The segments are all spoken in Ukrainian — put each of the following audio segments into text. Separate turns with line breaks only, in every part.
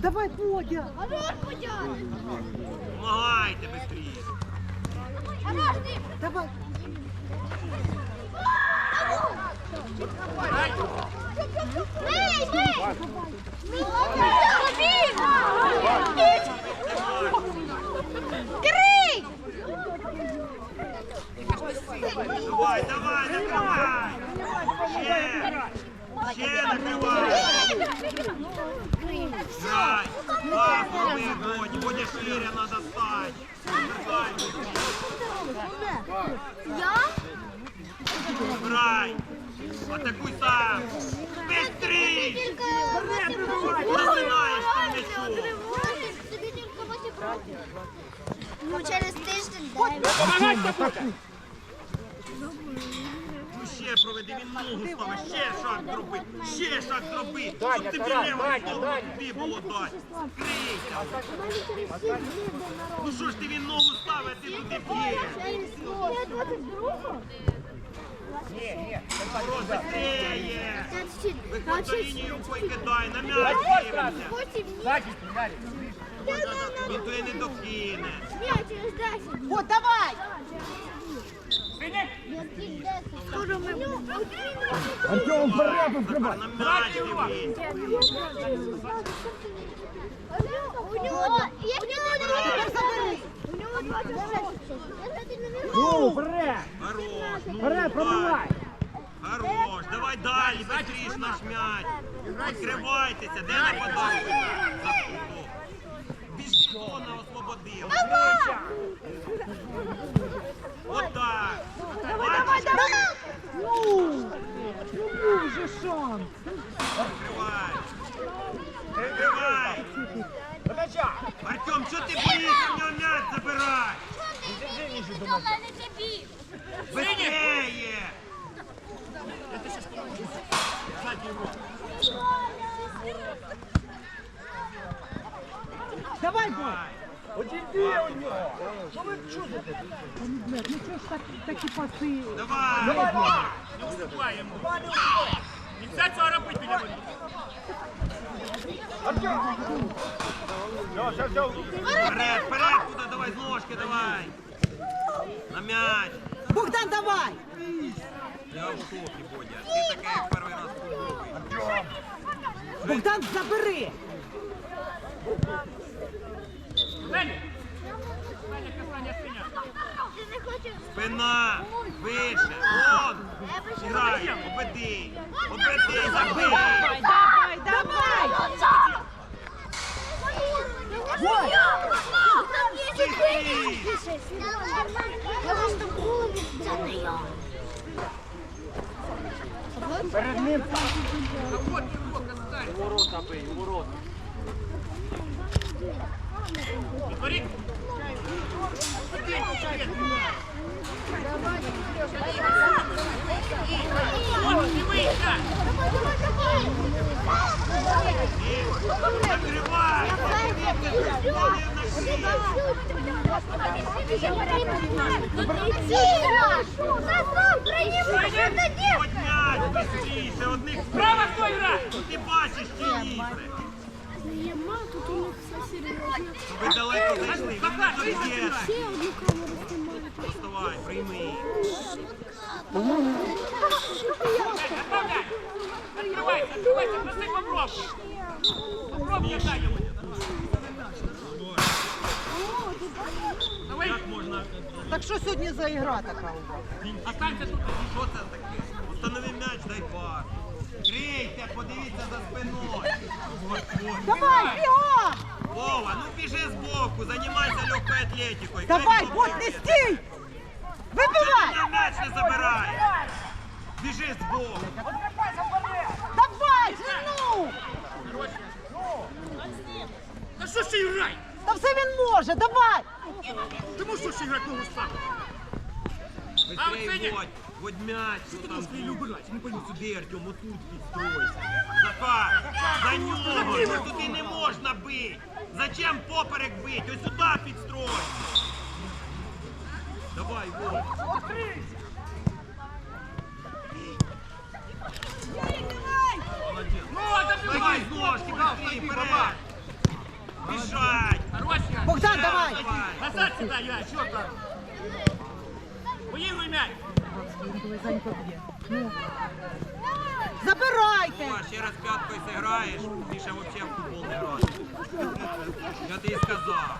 Давай, Бодя.
Хорош, Бодя!
Помагайте быстрее.
Хорош, ти!
Давай.
Крий!
Давай, давай, накривай. Ще. Ще накривай. Роби, Бодя. Бодя шире надо стать. Грай.
Я?
Грай. Атакуй сам. Быстрей. Засинаєш тим м'ячом.
Тобі тільки 8 років. Ну, через тиждень дай.
Ну ще проведи, він ногу ставить, ще шаг зроби, ще шаг зроби, щоб тобі лево
Даня,
туди було дати. Ну що ж ти він ногу ставить, а ти туди б'єш?
Я 22
Ні, ні.
Мороз, быстрее. Виходь на
Значить,
лінію, рукою кидай, на м'яч дивимося.
Ззаді стріляли.
Він туди не докине.
Ні, через 10.
Вот, давай.
Артем,
Захар, на.
У нього 26.
Ну, вперед.
Хорош,
Вперед, пробивай.
Хорош, давай далі, быстріш наш м'яч. Відкривайтеся, де нападають? Біжи, зона освободила. Отак. Бачиш?
Ну, ну вже шанс.
Прикривай. Прикривай.
До м'яча.
Артем, що ти боїшся в нього м'яч забирай? Быстрее!
Давай, Бодя.
Одійди у нього. Що ви чудите?
Блядь, ну що ж так, такі паси?
Давай!
Не уступаємо. Нельзя цього робити біля воріт.
Артем. Все, все, все.
Вперед, вперед, куди, давай, з ножки, давай! На м'яч!
Богдан, давай.
Я в шокі, Бодя. Ти таке як перший раз попробуй.
Богдан, забери.
Спина! Вище! Вон! Грай! Обеди! Обеди! Забий!
Давай, давай.
Я.
Перед ним. Ворота бий, ворота.
Відворіть. От, дивися!
Накривай! Подь м'яч быстріше!
Право стой, гра!
Ти бачиш чи? Ви далеко зайшли, ви не доб'єте. Вставай, прийми.
Направляй! Открывайся, открывайся, проси попробуй! Попробуй, дай йому! Давай,
Як можна?
Так що сьогодні за ігра така у вас?
останься тут.
Що це таке? Установи м'яч, дай пас. Крийте, подивіться за спиною.
Давай, бігом.
Вова, ну біжи збоку, займайся легкою атлетикою.
Давай, Бодь, не стій.
Чого ти м'яч не забирай? Біжи збоку.
Давай, ну.
Та що ж ти грай?
Та все він може, давай.
Ти можеш ще грати ногу спати? А,
Быстрей Водмять,
что ты
можешь
прилюбирать? Не пойму.
Сюди, Артем, тут підстройся. Захар, за Вот ну туди не можно быть. Зачем поперек быть? Ось сюда підстройся. Давай, Вова. Молодец.
Ну, добивай
ножки, быстрее, вперед.
Бежать. Хорошенько. Богдан, давай. Назад сюда, я, чё там? Выигрывай мяч.
Забирайте!
О, ще раз п'яткою зіграєш, більше взагалі в футбол не граєш. Я тобі сказав.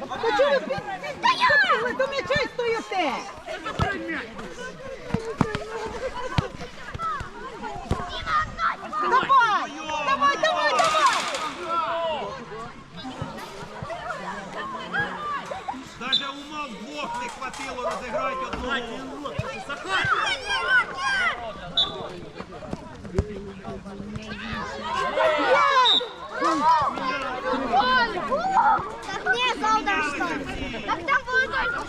Та чого ви підбігли до м'яча й стоїте? Давай! Давай, давай, давай!
Даже умов двох не хватило розіграти одного.
Захар!
Так не, солдатство. Так там будет только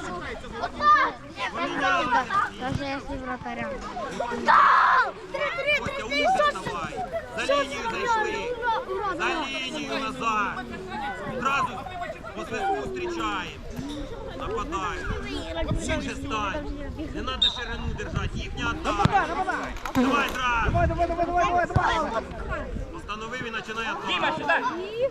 Вот так. Нет, так солдат. Даже если вратарем. Да! Три, три,
Костя,
три, три,
умно
что
давай. За лінію зайшли. За лінію назад. Зразу по свистку зустрічаємо. Нападаємо. Більше стань. Не треба ширину держати, їхня атака. Давай зразу.
Давай, давай, давай.
Постановив і починає
Діма,
атаку.
сюди.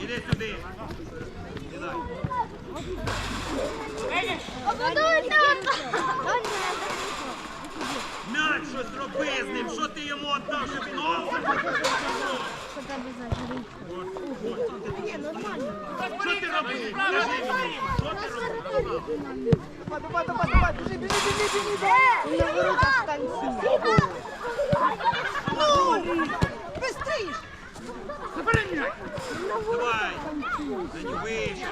Іди сюди. Сідай.
Ободуй так!
М'яч щось роби з ним. Що ти йому віддав, щоб він О! Що ти робив? Що ти робив?
Давай, давай, давай, давай, біжи, біжи, біжи, біжи,
Ну! Бистріш!
Забери м'яч.
Давай. За нього вище.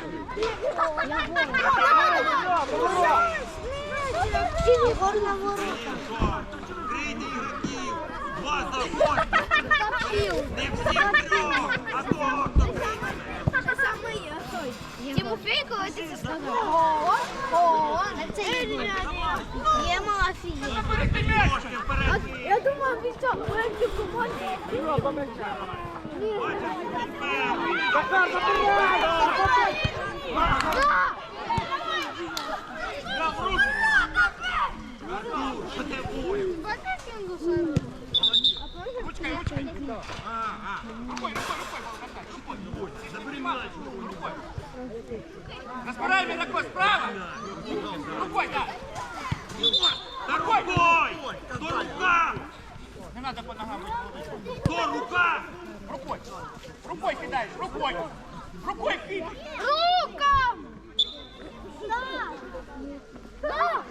Синий гор на ворот.
Що? Крийте ігроків. Два заходьте. Не всі трьох, а того, хто критиме.
Тимофейко, это сказал. О, это Ема офигеть.
Трошки вперед.
Я думала, вы что, вы в команде?
Бачиш, він перший.
Захар, забирай!
Да!
Ручкой, ручкой. Рукой, рукой, рукой. Рукой.
Забери м'яч.
Рукой. Разбирай меня справа. Рукой, да.
Рука!
Не надо по ногам. Рукой. Рукой кидаешь, рукой. Рукой кидай.
Рукам! Да! Да!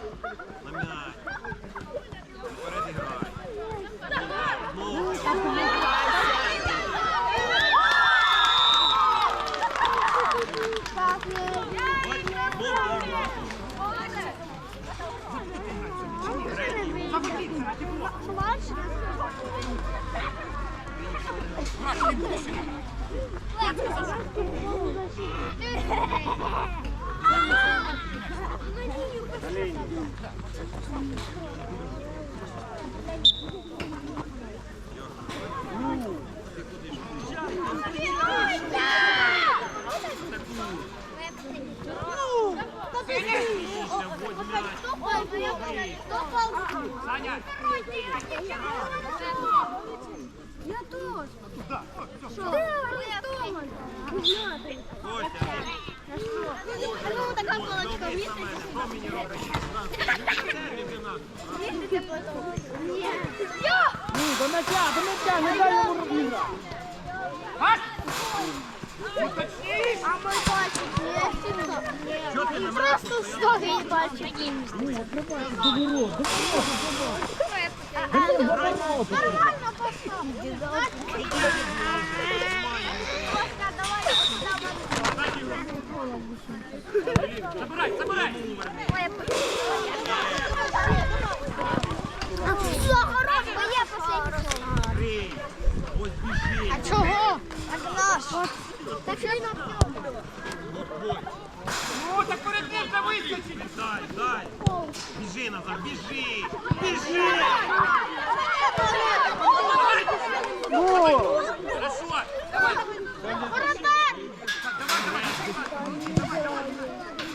На
Я тоже.
Да, все, все.
Что? Я тоже.
Костя,
Ну, такая палочка.
добрий саме. Що мені робити? Це лейтенант.
Я!
Ні, до м'яча, до м'яча, не дай йому розіграти.
Ас! Уточнись.
А мой пальчик не всегда.
Що ти на мене
Просто стоит пальчик. Нормально
Забирай, забирай.
Все, хорош, моя последняя.
Крий. Ось біжи.
А чого? Так наш. Так що й на
Ну, так перед ним же вискочить.
Дай, дай. Біжи назад, біжи. Біжи.
Хорошо. Давай.
Воротар!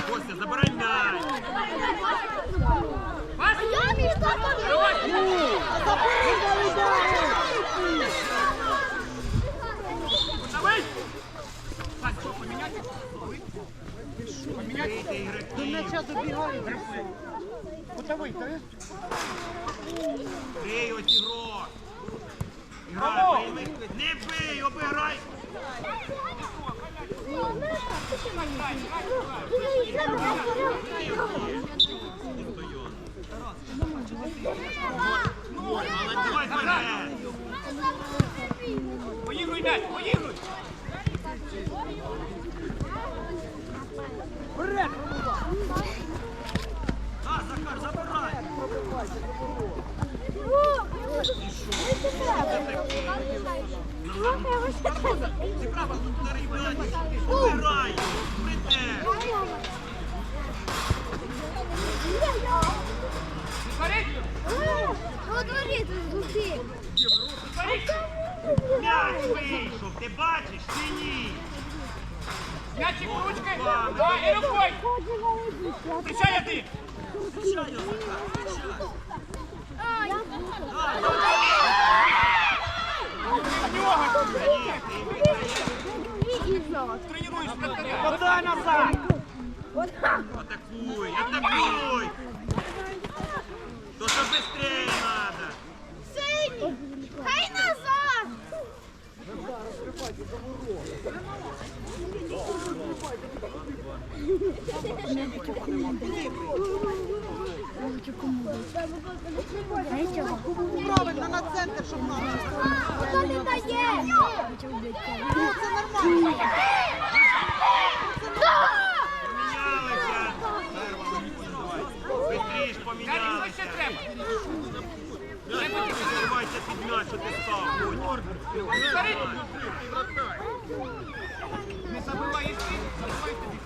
Костя, забирай м'яч.
Кутовий, та ви?
Бий ось ігрок. Іграй, прийми. Не бий, обіграй. Давай вперед.
Поігруй м'яч, поігруй.
Вперед!
Обирай. Прийде. М'яч вийшов. Ти бачиш чи ні?
М'ячик ручки. Да, і рукой. Встречай один. Тренируєш вратаря.
Подай назад!
Атакуй, атакуй. То що быстрее надо.
Синій! Хай назад!
Правильно, на центр, щоб нам.
Хто не дає?
Це нормально.
Помінялися. Бистріш
Ярик, що
помінялися.
ще треба?
Не відкривайся під м'яч, що ти став.
Не забивай їх, забивай тобі.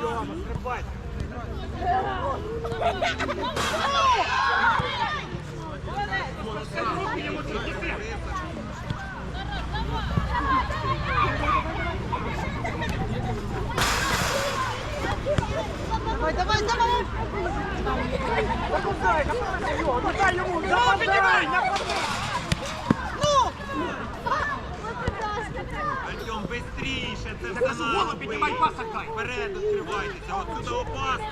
Тьома, стрибай.
Руки йому.
Давай, давай, давай.
Нападай, нападай його! Нападай йому! Нападай! Нападай!
Ну,
Артем, бистріше, це все надо
піднімай,
бити.
пасок дай.
Вперед відкривайтеся, от сюди опасно.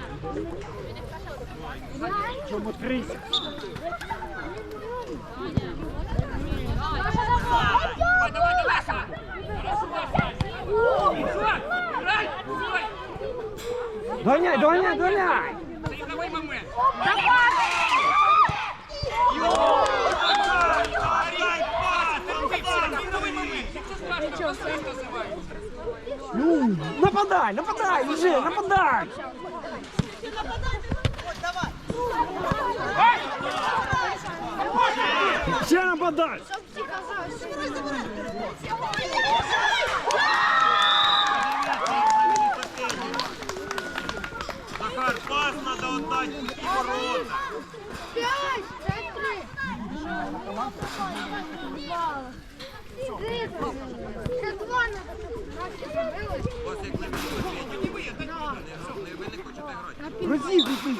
Чому трися?
Давай, давай, давай, Сань. Хорошо, Сань. Сань,
Ну, нападай, нападай, вже, нападай! Ще нападай!
Захар, пас надо отдать і ворота.
П'ять! Це три! Це два на
Вас як не буде, ви не ви не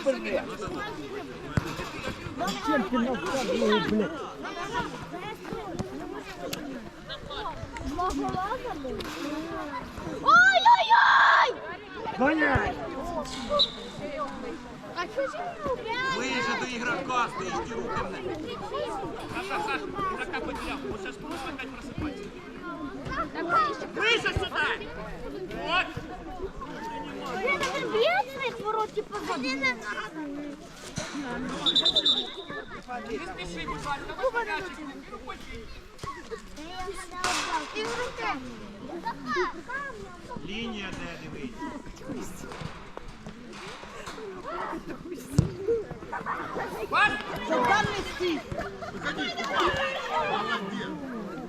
вперед! Черти навкладує, блядь!
Ой-ой-ой!
Доганяй!
А що ж він
Ближе до ті руки не.
Саша, Саша, игрока потерял. Вот сейчас просто опять? Выше сюда! Вот!
Блин, б'є своїх ворот, типу, води не.
Спеши, будь ласка, мячик.
І.
Лінія де дивись.
Пас!
Центральний стій.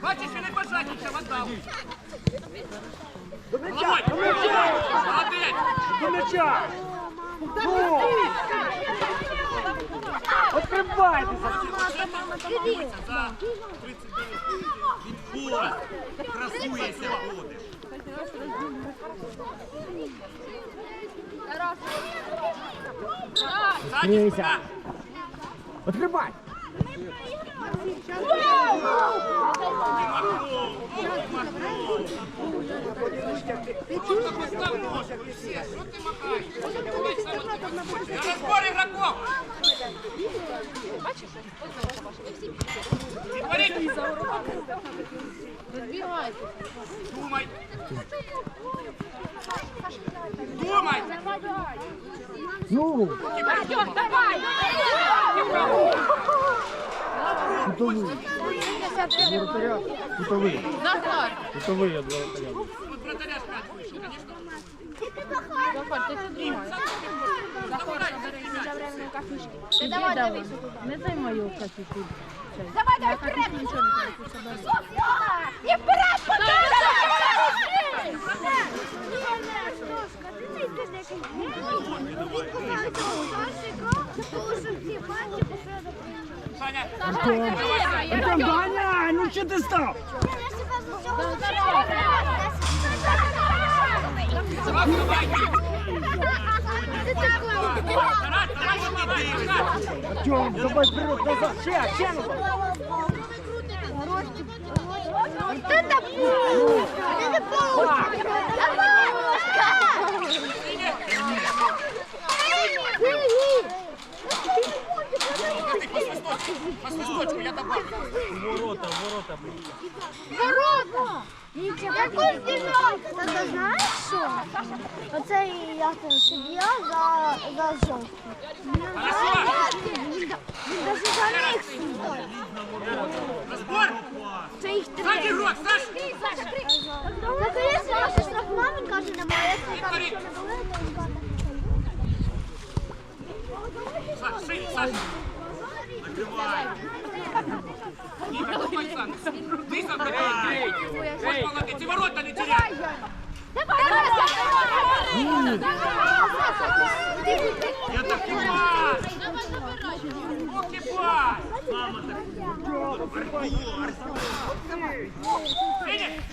Бачиш, не пожадничав, віддав.
До м'яча! До м'яча!
Молодець!
До м'яча! Ну! Відкривайтеся!
За 39.
Відходь. Красуєшся ходиш.
Сзади Махаєш? Я розбор ігроків. Відворіть. Думай. Думай.
Ну,
Артем, давай.
Кутовий. Кутовий. кутовий. Кутовий я два воротаря.
Тут вратаря спать вийшов, звісно.
Давай, давай.
Не займай його кафі тут.
Давай, давай, вперед! І вперед!
Саня,
Артем, доганяй, ну що ти став? Артем, давай вперед, назад, ще, ще назад.
Вот это пух! Вот это пух! Давай,
Ти по я.
Ворота, ворота.
Ворота! Яку здівайся? Та ти знаєш що? Оце я там суддя за, за жовтку. Він навіть за них судить. Це їх
Сзади
три.
рот, Саш.
Так, якщо наша штрафна, він каже, немає. Якщо там що не було, то він каже,
Саш, Саш. І ворота не теряй.
Давай, давай.
Я так.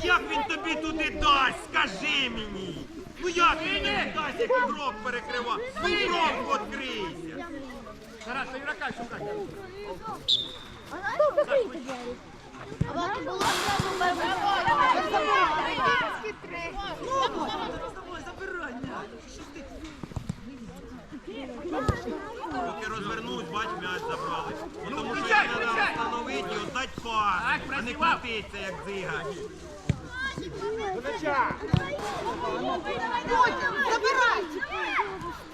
Як він тобі туди дасть? Скажи мені. Ну як він тобі дасть, як крок перекрива? Ну крок відкрийся.
Тарас, ігрока шукай.
Поки розвернуть, бач, м'яч забрали. Бо Тому що їх треба встановити і віддати пас,
Так,
а не
працював.
крутиться, як дзига.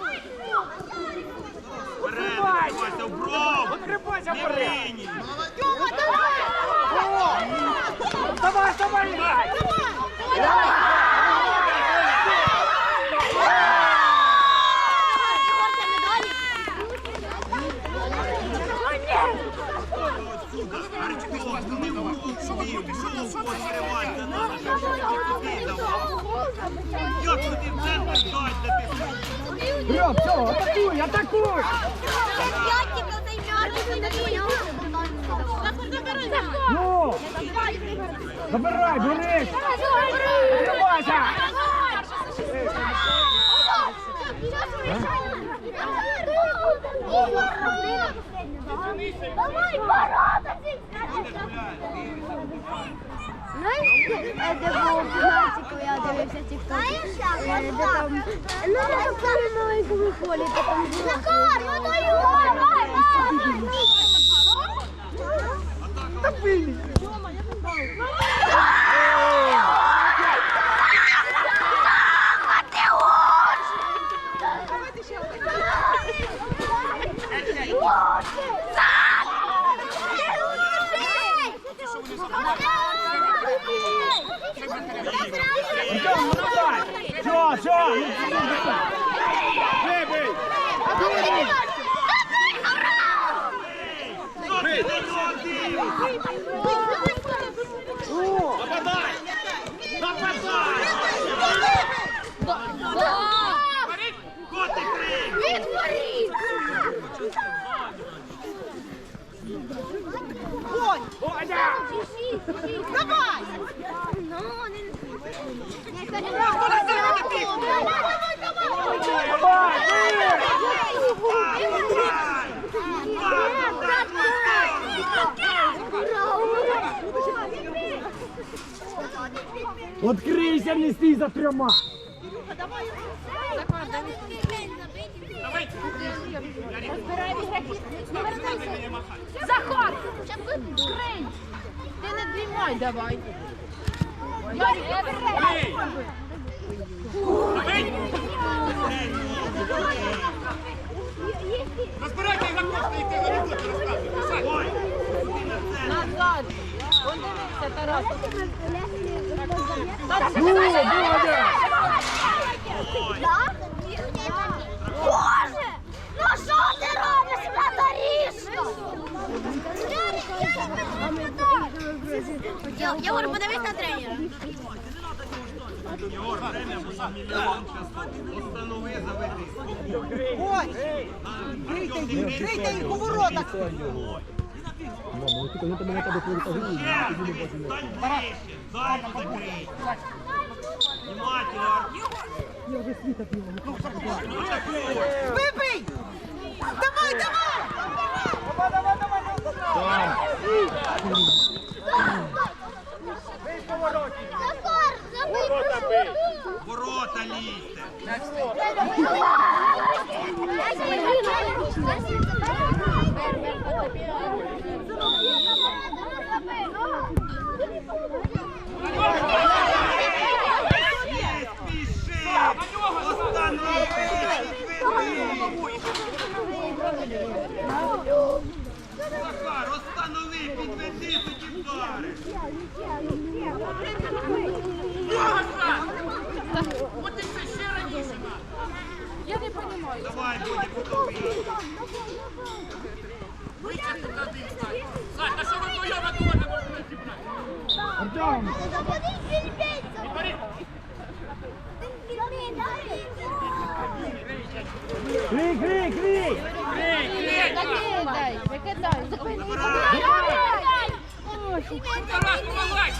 Вперед, відкривайся в давай!
Давай!
Давай!
Давай, давай, грай.
Отсюда, Артем, не в руку свій, в руку відкривайся, надо, щоб туди давав. Як туди в центр дать, де ти стоїш?
Вперед, все, атакуй, атакуй. Ну, забирай, бери. Відкривайся.
Давай, ворота! Знаєш, де було в гімнасті, коли я дивився тік-ток? Е, Де там, ну, на такому маленькому полі, де там було. Захар, ну даю!
Та бий. Артем, ну давай. Все, все. Бей, бей.
Що ти на нього дивишся?
Ну,
Нападай! Нападай!
Говорить.
Котик крик!
Водя.
Давай!
Давай, бей.
Давай! Давай! Давай!
Открийся, не стій за трьома.
Давай.
Захар! Скринь! Ти не дрімай давай. Ярик,
Бий. Давай. Розбирайте на кошти, і ти на роботу розказуй.
Ой, куди на це?
Назад!
Ну!
Боже! Ну що ти робиш, подивись на тренера.
Єгор, буде мільйон часу. Установи, заведи.
Крийте їх у воротах!
Ще. Стань ближче. Зайду закрий. Внимательно, Артем. Ну, атакуй.
Вибий! Давай, давай!
Захар, забий!
Ворота лізьте. Не спіши. Установи. Підведи. Захар, останови, підведи, тоді вдари.
От і це ще раніше. на.
Я не розумію.
Давай, буде кутовий.
Витягти на один стань. Сань, та що ви вдвоєм на кого не можете зібрати?
Артем! Крий, крий, крий!
Крий, крий.
Викидай, викидай.
Тарас, помагай.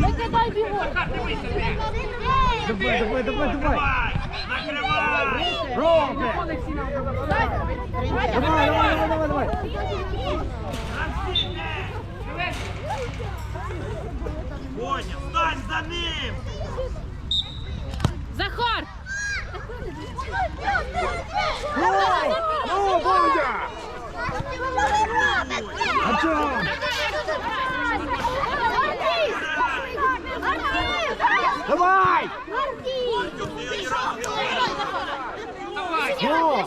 Викидай бігом.
Захар, дивися, де.
Давай, давай, давай, давай!
Давай.
Давай,
Давай, давай, давай,
за ним.
Захар!
Ну, ну! Давай!
Артем, ти його ні разу не бачив.
Давай.
Ну!
Забирай.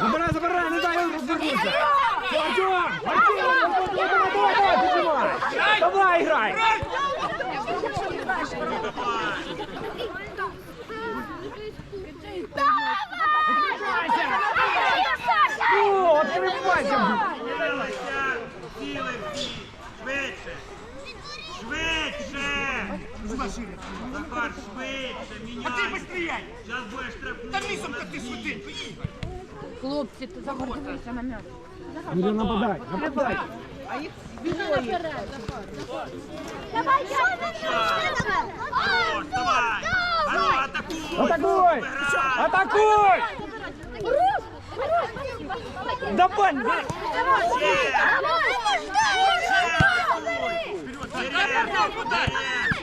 Забирай, забирай, не дай розвернутися! Артем! Артем! Давай, давай, давай, піджимай! Давай, грай! Ну, відкривайся!
Сілися, сіли всі. Швидше. Швидше. Захар, швидше, міняй.
А ти быстрее.
Зараз будеш
Та
штрафнути.
лісом ти швиденько, їдь.
Хлопці, ти Захар, на м'яч.
Буде нападай, нападай!
Хорош, давай. Ану, атакуй.
Атакуй! Атакуй! Давай!
Ще. Вперед, вперед.
Назад.
О, нічого. Давай ми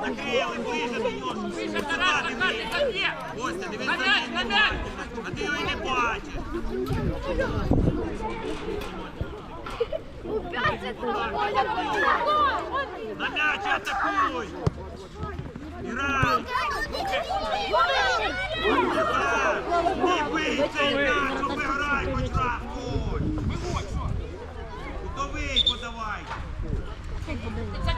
накрили ближче до нього.
Більше, Тарас, Захар, ти там є.
Костя, дивись
На
за
м'яч, на
ним.
м'яч.
А ти його і не бачиш. На м'яч атакуй. Грай. Не бий цей м'яч, обіграй хоч раз. Ой.
Виходь, що?
Кутовий подавай.
Це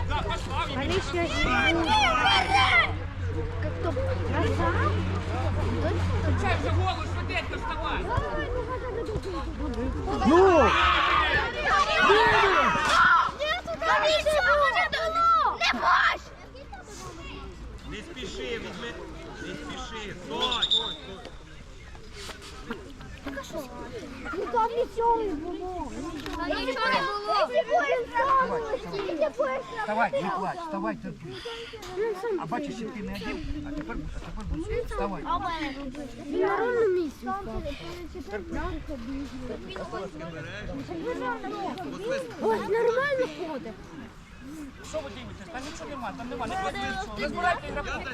голову, швиденько вставай.
Ну!
Не
спіши, візьми. Не спіши, стой.
Там Нічого не було. Нічого не було.
Вставай, не плач, вставай, терпи. А бачиш, що ти не один, а тепер будь, а тепер будь. Вставай.
На ровному місці. Ось нормально ходить.
Що ви дивитесь? Там нічого нема, там нема. Не збирайте ігроки.